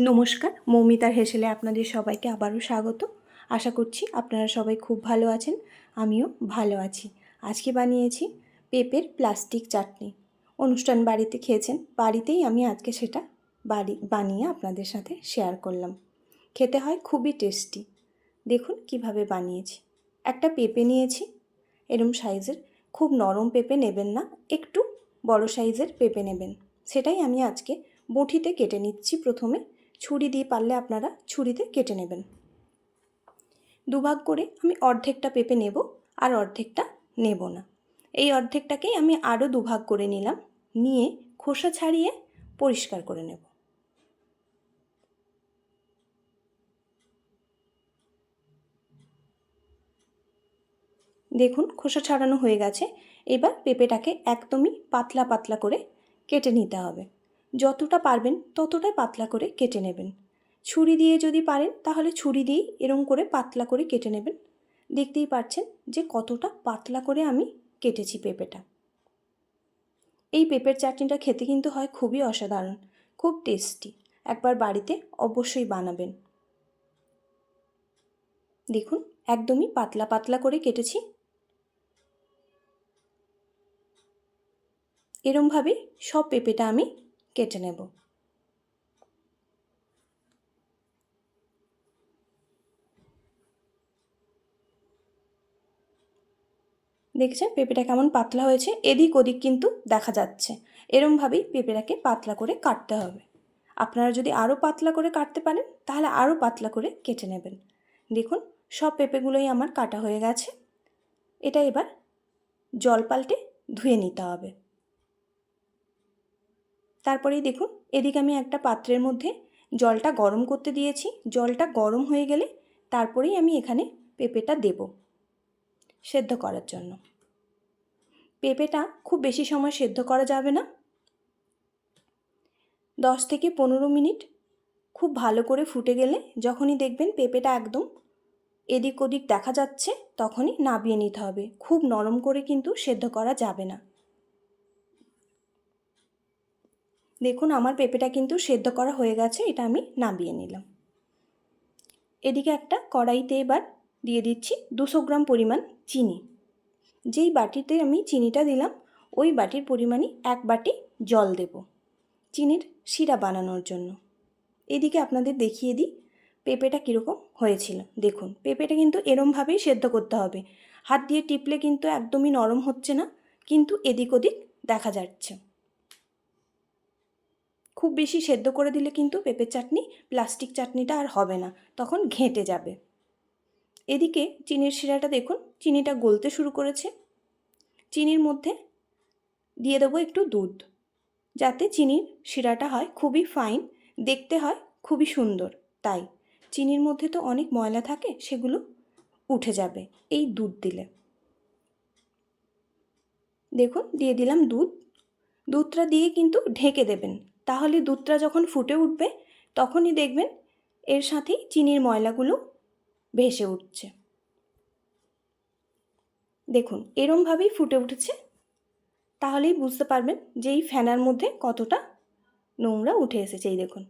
নমস্কার, মৌমিতার হেসেলে আপনাদের সবাইকে আবারও স্বাগত। আশা করছি আপনারা সবাই খুব ভালো আছেন, আমিও ভালো আছি। আজকে বানিয়েছি পেঁপের প্লাস্টিক চাটনি। অনুষ্ঠান বাড়িতে খেয়েছেন, বাড়িতেই আমি আজকে সেটা বাড়ি, বানিয়ে আপনাদের সাথে শেয়ার করলাম। খেতে হয় খুবই টেস্টি। দেখুন কীভাবে বানিয়েছি। একটা পেঁপে নিয়েছি, এরম সাইজের। খুব নরম পেঁপে নেবেন না, একটু বড় সাইজের পেঁপে নেবেন। সেটাই আমি আজকে বঁঠিতে কেটে নিচ্ছি প্রথমে। ছুরি দিয়ে পারলে আপনারা ছুরিতে কেটে নেবেন। দুভাগ করে আমি অর্ধেকটা পেঁপে নেব আর অর্ধেকটা নেব না। এই অর্ধেকটাকেই আমি আরও দুভাগ করে নিলাম, নিয়ে খোসা ছাড়িয়ে পরিষ্কার করে নেব। দেখুন, খোসা ছাড়ানো হয়ে গেছে। এবার পেঁপেটাকে একদমই পাতলা পাতলা করে কেটে নিতে হবে। যতটা পারবেন ততটাই পাতলা করে কেটে নেবেন। ছুরি দিয়ে যদি পারেন, তাহলে ছুরি দিয়েই এরম করে পাতলা করে কেটে নেবেন। দেখতেই পাচ্ছেন যে কতটা পাতলা করে আমি কেটেছি পেঁপেটা। এই পেঁপের চাটনিটা খেতে কিন্তু হয় খুবই অসাধারণ, খুব টেস্টি। একবার বাড়িতে অবশ্যই বানাবেন। দেখুন, একদমই পাতলা পাতলা করে কেটেছি। এরমভাবেই সব পেঁপেটা আমি কেটে নেব। দেখছেন পেঁপেটা কেমন পাতলা হয়েছে? এদিক ওদিক কিন্তু দেখা যাচ্ছে। এরমভাবেই পেঁপেটাকে পাতলা করে কাটতে হবে। আপনারা যদি আরও পাতলা করে কাটতে পারেন, তাহলে আরও পাতলা করে কেটে নেবেন। দেখুন, সব পেঁপেগুলোই আমার কাটা হয়ে গেছে। এটা এবার জল পাল্টে ধুয়ে নিতে হবে। তারপরেই দেখুন, এদিকে আমি একটা পাত্রের মধ্যে জলটা গরম করতে দিয়েছি। জলটা গরম হয়ে গেলে তারপরেই আমি এখানে পেঁপেটা দেব সেদ্ধ করার জন্য। পেঁপেটা খুব বেশি সময় সেদ্ধ করা যাবে না। দশ থেকে পনেরো মিনিট খুব ভালো করে ফুটে গেলে যখনই দেখবেন পেঁপেটা একদম এদিক ওদিক দেখা যাচ্ছে, তখনই নাবিয়ে নিতে হবে। খুব নরম করে কিন্তু সেদ্ধ করা যাবে না। দেখুন, আমার পেঁপেটা কিন্তু সেদ্ধ করা হয়ে গেছে, এটা আমি নামিয়ে নিলাম। এদিকে একটা কড়াইতে এবার দিয়ে দিচ্ছি দুশো গ্রাম পরিমাণ চিনি। যেই বাটিতে আমি চিনিটা দিলাম, ওই বাটির পরিমাণই এক বাটি জল দেব চিনির শিরা বানানোর জন্য। এদিকে আপনাদের দেখিয়ে দিই পেঁপেটা কীরকম হয়েছিল। দেখুন, পেঁপেটা কিন্তু এরমভাবেই সেদ্ধ করতে হবে। হাত দিয়ে টিপলে কিন্তু একদমই নরম হচ্ছে না, কিন্তু এদিক ওদিক দেখা যাচ্ছে। খুব বেশি সেদ্ধ করে দিলে কিন্তু পেঁপের চাটনি প্লাস্টিক চাটনিটা আর হবে না, তখন ঘেঁটে যাবে। এদিকে চিনির শিরাটা দেখুন, চিনিটা গলতে শুরু করেছে। চিনির মধ্যে দিয়ে দেবো একটু দুধ, যাতে চিনির শিরাটা হয় খুবই ফাইন দেখতে হয় খুবই সুন্দর। তাই চিনির মধ্যে তো অনেক ময়লা থাকে, সেগুলো উঠে যাবে এই দুধ দিলে। দেখুন, দিয়ে দিলাম দুধ। দুধটা দিয়ে কিন্তু ঢেকে দেবেন। তাহলে দুধটা যখন ফুটে উঠবে, তখনই দেখবেন এর সাথেই চিনির ময়লাগুলো ভেসে উঠছে। দেখুন, এরমভাবেই ফুটে উঠেছে। তাহলেই বুঝতে পারবেন যে এই ফ্যানার মধ্যে কতটা নোংরা উঠে এসেছে, এই দেখুন।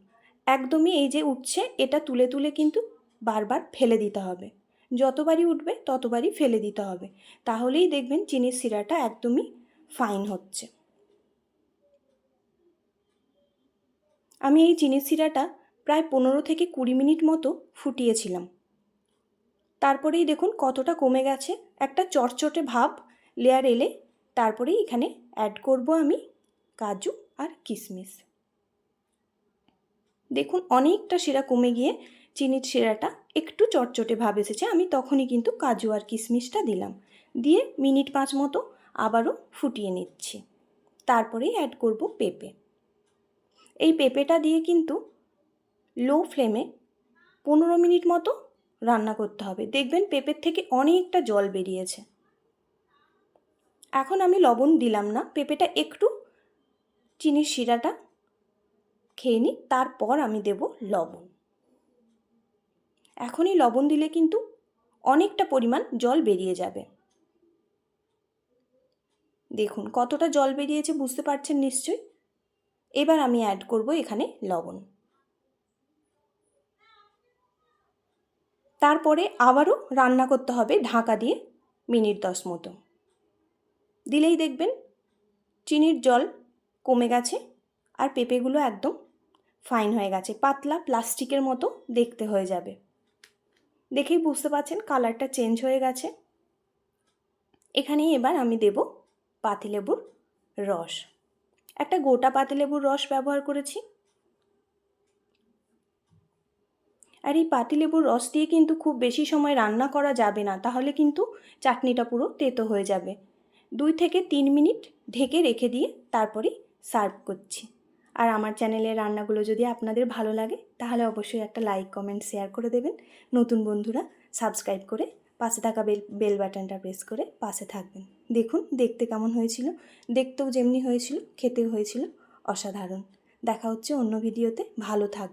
একদমই এই যে উঠছে, এটা তুলে তুলে কিন্তু বারবার ফেলে দিতে হবে। যতবারই উঠবে, ততবারই ফেলে দিতে হবে। তাহলেই দেখবেন চিনির শিরাটা একদমই ফাইন হচ্ছে। আমি এই চিনির শিরাটা প্রায় পনেরো থেকে কুড়ি মিনিট মতো ফুটিয়েছিলাম। তারপরেই দেখুন কতটা কমে গেছে। একটা চটচটে ভাব লেয়ার এলে তারপরেই এখানে অ্যাড করব আমি কাজু আর কিশমিশ দেখুন অনেকটা শিরা কমে গিয়ে চিনির শিরাটা একটু চটচটে ভাব এসেছে। আমি তখনই কিন্তু কাজু আর কিশমিশটা দিলাম। দিয়ে মিনিট পাঁচ মতো আবারও ফুটিয়ে নিচ্ছি। তারপরেই অ্যাড করব পেঁপে। এই পেঁপেটা দিয়ে কিন্তু লো ফ্লেমে পনেরো মিনিট মতো রান্না করতে হবে। দেখবেন পেঁপের থেকে অনেকটা জল বেরিয়েছে। এখন আমি লবণ দিলাম না। পেঁপেটা একটু চিনির শিরাটা খেয়ে নিই, তারপর আমি দেব লবণ। এখনই লবণ দিলে কিন্তু অনেকটা পরিমাণ জল বেরিয়ে যাবে। দেখুন কতটা জল বেরিয়েছে, বুঝতে পারছেন নিশ্চয়ই? এবার আমি অ্যাড করব এখানে লবণ। তারপরে আবারও রান্না করতে হবে ঢাকা দিয়ে মিনিট দশ মতো। দিলেই দেখবেন চিনির জল কমে গেছে আর পেঁপেগুলো একদম ফাইন হয়ে গেছে, পাতলা প্লাস্টিকের মতো দেখতে হয়ে যাবে। দেখেই বুঝতে পারছেন কালারটা চেঞ্জ হয়ে গেছে। এখানেই এবার আমি দেব পাতিলেবুর রস। একটা গোটা পাতিলেবুর রস ব্যবহার করেছি। আর এই পাতিলেবুর রস দিয়ে কিন্তু খুব বেশি সময় রান্না করা যাবে না, তাহলে কিন্তু চাটনিটা পুরো তেতো হয়ে যাবে। দুই থেকে তিন মিনিট ঢেকে রেখে দিয়ে তারপরে সার্ভ করছি। আর আমার চ্যানেলের রান্নাগুলো যদি আপনাদের ভালো লাগে, তাহলে অবশ্যই একটা লাইক, কমেন্ট, শেয়ার করে দেবেন। নতুন বন্ধুরা, সাবস্ক্রাইব করে পাশে থাকা বেল বেল বাটনটা প্রেস করে পাশে থাকবেন। দেখুন, দেখতে কেমন হয়েছিল। দেখতেও যেমনি হয়েছিল, খেতেও হয়েছিল। অসাধারণ। দেখা হচ্ছে অন্য ভিডিওতে ভালো থাক